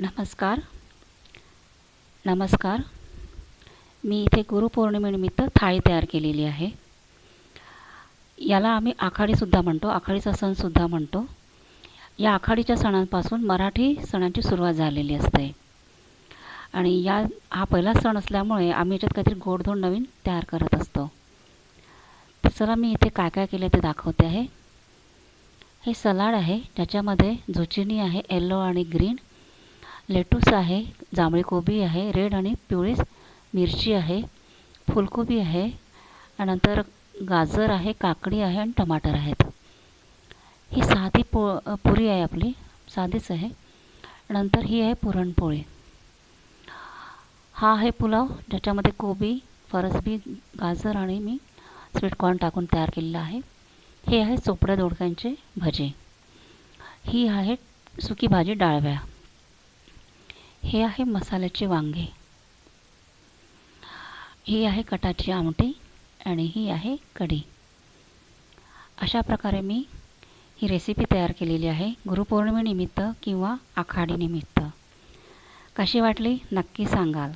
नमस्कार. नमस्कार. मी इथे गुरुपौर्णिमेनिमित्त थाळी तयार केलेली आहे. याला आम्ही आखाडीसुद्धा म्हणतो आखाडीचा सणसुद्धा म्हणतो. या आखाडीच्या सणांपासून मराठी सणांची सुरुवात झालेली असते. आणि या हा पहिला सण असल्यामुळे आम्ही याच्यात काहीतरी गोडधोड नवीन तयार करत असतो. तर चला मी इथे काय काय केलं ते दाखवते आहे. हे सलाड आहे ज्याच्यामध्ये झुचिनी आहे येल्लो आणि ग्रीन लेटूस आहे जांभळी कोबी आहे रेड आणि पिवळी मिरची आहे फुलकोबी आहे आणि नंतर गाजर आहे काकडी आहे आणि टमाटर आहेत. ही साधी पो पुरी आहे आपली साधीच आहे. नंतर ही आहे पुरणपोळी. हा आहे पुलाव ज्याच्यामध्ये कोबी फरसबी गाजर आणि मी स्वीटकॉर्न टाकून तयार केलेला आहे. हे आहे चोपड्या दोडक्यांचे भजे. ही आहे सुकी भाजी डाळव्या. हे आहे मसाल्याचे वांगे. ही आहे कटाची आमटी आणि ही आहे कढी. अशा प्रकारे मी ही रेसिपी तयार केलेली आहे गुरुपौर्णिमेनिमित्त किंवा आखाडीनिमित्त. कशी वाटली नक्की सांगाल.